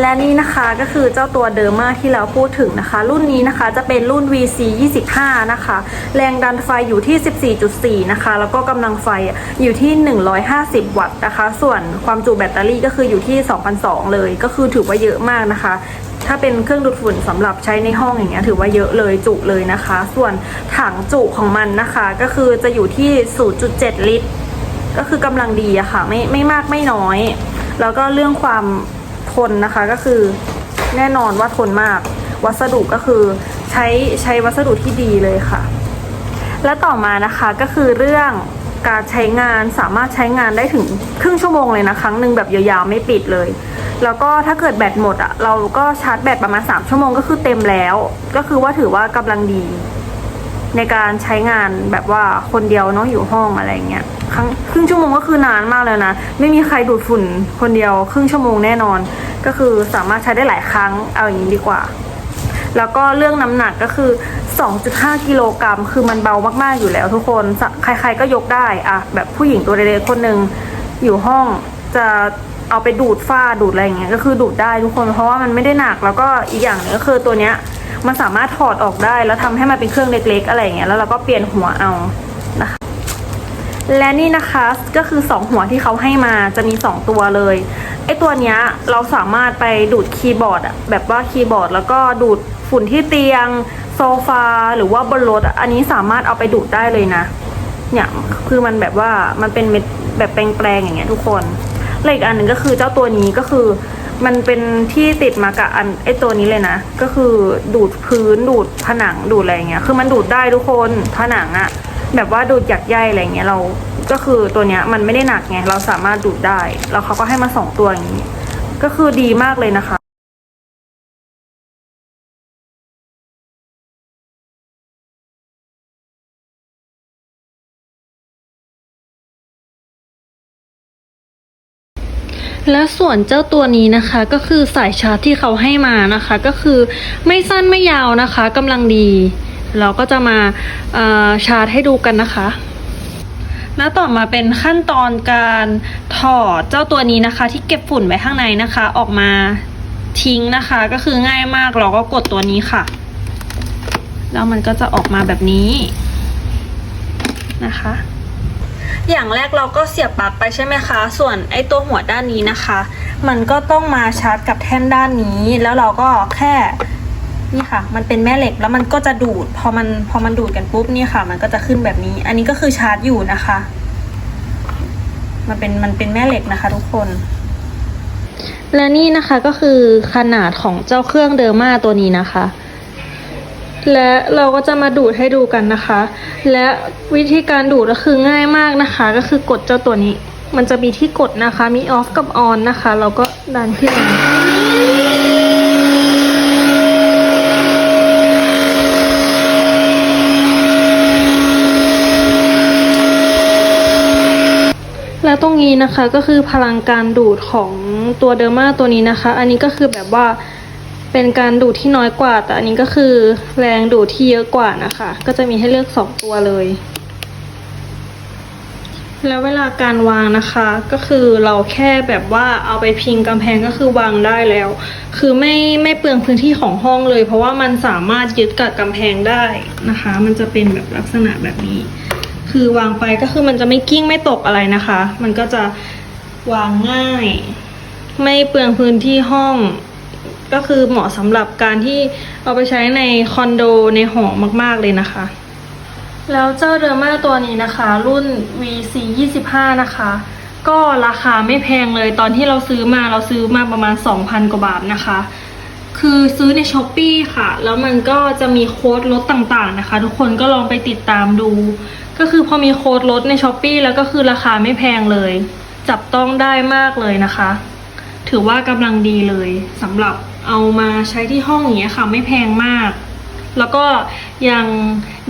และนี่นะคะก็คือเจ้าตัวเดอร์มาที่เราพูดถึงนะคะ รุ่นนี้นะคะจะเป็นรุ่น VC 25นะคะ แรงดันไฟอยู่ที่ 14.4 นะคะ แล้วก็กำลังไฟอยู่ที่ 150 วัตต์นะคะ ส่วนความจุแบตเตอรี่ก็คืออยู่ที่2,200เลย ก็คือถือว่าเยอะมากนะคะถ้าเป็นเครื่องดูดฝุ่นสำหรับใช้ในห้องอย่างเงี้ยถือว่าเยอะเลยจุเลยนะคะ ส่วนถังจุของมันนะคะ ก็คือจะอยู่ที่ 0.7 ลิตร ก็คือกำลังดีอะค่ะไม่ไม่มากไม่น้อย แล้วก็เรื่องความ ทนนะคะก็คือแน่นอนว่าทนมาก วัสดุก็คือใช้ใช้วัสดุที่ดีเลยค่ะ และต่อมานะคะก็คือเรื่องการใช้งานสามารถใช้งานได้ถึงครึ่งชั่วโมงเลยนะครั้งหนึ่งแบบยาวๆไม่ปิดเลย แล้วก็ถ้าเกิดแบตหมดอะเราก็ชาร์จแบตประมาณ 3 ชั่วโมงก็คือเต็มแล้ว ก็คือว่าถือว่ากำลังดี ในการใช้งานแบบว่าคนเดียวเนาะอยู่ห้องอะไรเงี้ยครั้งครึ่งชั่วโมงก็คือนานมากเลยนะ ไม่มีใครดูดฝุ่นคนเดียว ครึ่งชั่วโมงแน่นอน ก็คือสามารถใช้ได้หลายครั้งเอาอย่างนี้ดีกว่า แล้วก็เรื่องน้ำหนักก็คือ 2.5 กิโลกรัมคือมันเบามากๆอยู่แล้วทุกคนใครๆก็ยกได้อะแบบผู้หญิงตัวเล็กๆคนหนึ่งอยู่ห้องจะเอาไปดูดฝ้าดูดอะไรอย่างเงี้ยก็คือดูดได้ทุกคนเพราะว่ามันไม่ได้หนักแล้วก็อีกอย่างหนึงก็คือตัวเนี้ย มันสามารถถอดออกได้แล้วทำให้มันเป็นเครื่องเล็ก ๆ อะไรอย่างเงี้ยแล้วเราก็เปลี่ยนหัวเอานะคะ และนี่นะคะก็คือ 2 หัวที่เขาให้มาจะมี 2 ตัวเลยไอตัวเนี้ยเราสามารถไปดูดคีย์บอร์ดอะแบบว่าคีย์บอร์ด แล้วก็ดูดฝุ่นที่เตียงโซฟาหรือว่าบนรถอะอันนี้สามารถเอาไปดูดได้เลยนะ เนี่ยคือมันแบบว่ามันเป็นเม็ดแบบแปลงๆอย่างเงี้ยทุกคนและอีกอันหนึ่งก็คือเจ้าตัวนี้ก็คือ มันเป็นที่ติดมากับอันไอตัวนี้เลยนะ ก็คือดูดพื้นดูดผนังดูดอะไรเงี้ยคือมันดูดได้ทุกคนผนังอะแบบว่าดูดหยักใยอะไรเงี้ยเราก็คือตัวเนี้ยมันไม่ได้หนักไงเราสามารถดูดได้ แล้วเขาก็ให้มาสองตัวอย่างนี้ ก็คือดีมากเลยนะคะ และส่วนเจ้าตัวนี้นะคะก็คือสายชาร์จที่เขาให้มานะคะ ก็คือไม่สั้นไม่ยาวนะคะกำลังดี เราก็จะมาเอ่อชาร์จให้ดูกันนะคะ แล้วต่อมาเป็นขั้นตอนการถอดเจ้าตัวนี้นะคะ ที่เก็บฝุ่นไว้ข้างในนะคะ ออกมาทิ้งนะคะ ก็คือง่ายมากเราก็กดตัวนี้ค่ะ แล้วมันก็จะออกมาแบบนี้นะคะ อย่างแรกเราก็เสียบปลั๊กไปใช่ไหมคะ ส่วนไอ้ตัวหัวด้านนี้นะคะ มันก็ต้องมาชาร์จกับแท่นด้านนี้ แล้วเราก็แค่นี่ค่ะ มันเป็นแม่เหล็กแล้วมันก็จะดูด พอมันพอมันดูดกันปุ๊บนี่ค่ะ มันก็จะขึ้นแบบนี้ อันนี้ก็คือชาร์จอยู่นะคะ มันเป็นมันเป็นแม่เหล็กนะคะ ทุกคน และนี่นะคะก็คือขนาดของเจ้าเครื่องเดอร์มาตัวนี้นะคะ และเราก็จะมาดูดให้ดูกันนะคะ และวิธีการดูดก็คือง่ายมากนะคะ ก็คือกดเจ้าตัวนี้ มันจะมีที่กดนะคะ มีออฟกับออนนะคะ เราก็ดันขึ้นมาแล้วตรงนี้นะคะก็คือพลังการดูดของตัวเดอร์มาตัวนี้นะคะ อันนี้ก็คือแบบว่า เป็นการดูดที่น้อยกว่า แต่อันนี้ก็คือแรงดูดที่เยอะกว่านะคะ ก็จะมีให้เลือกสองตัวเลย แล้วเวลาการวางนะคะ ก็คือเราแค่แบบว่าเอาไปพิงกำแพงก็คือวางได้แล้ว คือไม่ไม่เปลืองพื้นที่ของห้องเลย เพราะว่ามันสามารถยึดกับกำแพงได้นะคะ มันจะเป็นแบบลักษณะแบบนี้ คือวางไปก็คือมันจะไม่กิ้งไม่ตกอะไรนะคะ มันก็จะวางง่าย ไม่เปลืองพื้นที่ห้อง ก็คือเหมาะสำหรับการที่เอาไปใช้ในคอนโดในหอมากๆเลยนะคะ แล้วเจ้าเดอร์มาตัวนี้นะคะ รุ่น VC 25นะคะ ก็ราคาไม่แพงเลยตอนที่เราซื้อมาเราซื้อมาประมาณ 2,000 กว่าบาทนะคะ คือซื้อใน s h อ p e e ค่ะ แล้วมันก็จะมีโค้ดลดต่างๆนะคะ ทุกคนก็ลองไปติดตามดู ก็คือพอมีโค้ดลดใน s h อ p e e แล้วก็คือราคาไม่แพงเลย จับต้องได้มากเลยนะคะถือว่ากำลังดีเลยสำหรับ เอามาใช้ที่ห้องอย่างเงี้ยค่ะ ไม่แพงมาก แล้วก็ยัง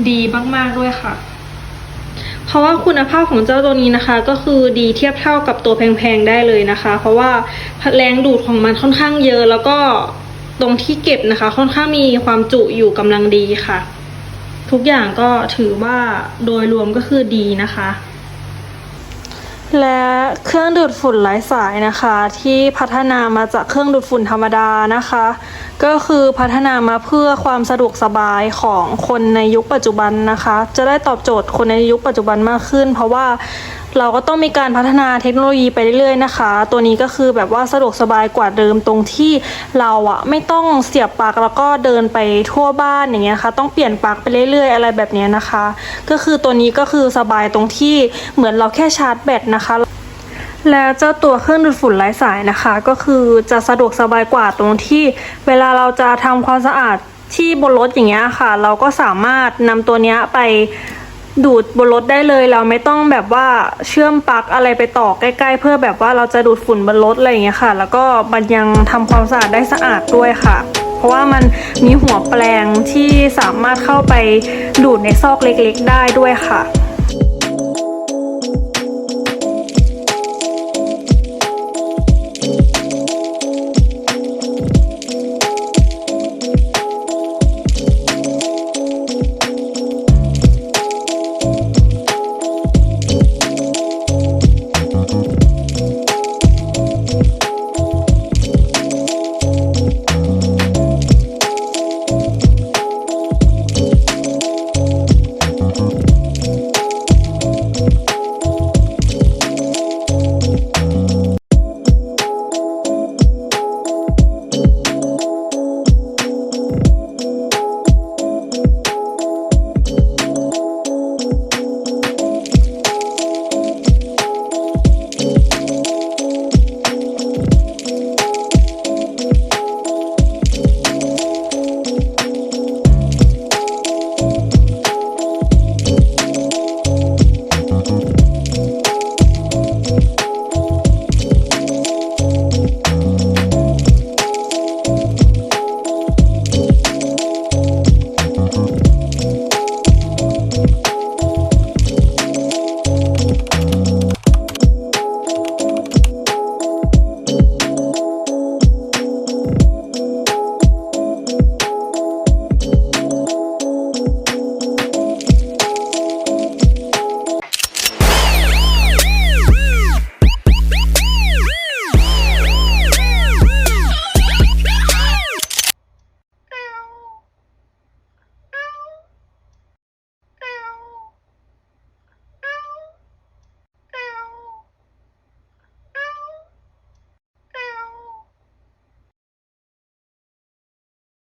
ดีมากๆด้วยค่ะ เพราะว่าคุณภาพของเจ้าตัวนี้นะคะ ก็คือดีเทียบเท่ากับตัวแพงๆได้เลยนะคะ เพราะว่าแรงดูดของมันค่อนข้างเยอะ แล้วก็ตรงที่เก็บนะคะ ค่อนข้างมีความจุอยู่กำลังดีค่ะ ทุกอย่างก็ถือว่าโดยรวมก็คือดีนะคะ และเครื่องดูดฝุ่นไร้สายนะคะ ที่พัฒนามาจากเครื่องดูดฝุ่นธรรมดานะคะ ก็คือพัฒนามาเพื่อความสะดวกสบายของคนในยุคปัจจุบันนะคะ จะได้ตอบโจทย์คนในยุคปัจจุบันมากขึ้น เพราะว่า เราก็ต้องมีการพัฒนาเทคโนโลยีไปเรื่อยๆนะคะ ตัวนี้ก็คือแบบว่าสะดวกสบายกว่าเดิมตรงที่เราอะไม่ต้องเสียบปลั๊กแล้วก็เดินไปทั่วบ้านอย่างเงี้ยค่ะ ต้องเปลี่ยนปลั๊กไปเรื่อยๆ อะไรแบบเนี้ยนะคะ ก็คือตัวนี้ก็คือสบายตรงที่เหมือนเราแค่ชาร์จแบตนะคะแล้วเจ้าตัวเครื่องดูดฝุ่นไร้สายนะคะ ก็คือจะสะดวกสบายกว่าตรงที่ เวลาเราจะทำความสะอาดที่บนรถอย่างเงี้ยค่ะ เราก็สามารถนำตัวเนี้ยไป ดูดบนรถได้เลย เราไม่ต้องแบบว่าเชื่อมปลั๊กอะไรไปต่อใกล้ ๆ เพื่อแบบว่าเราจะดูดฝุ่นบนรถอะไรอย่างเงี้ยค่ะ แล้วก็มันยังทำความสะอาดได้สะอาดด้วยค่ะ เพราะว่ามันมีหัวแปลงที่สามารถเข้าไปดูดในซอกเล็กๆ ได้ด้วยค่ะ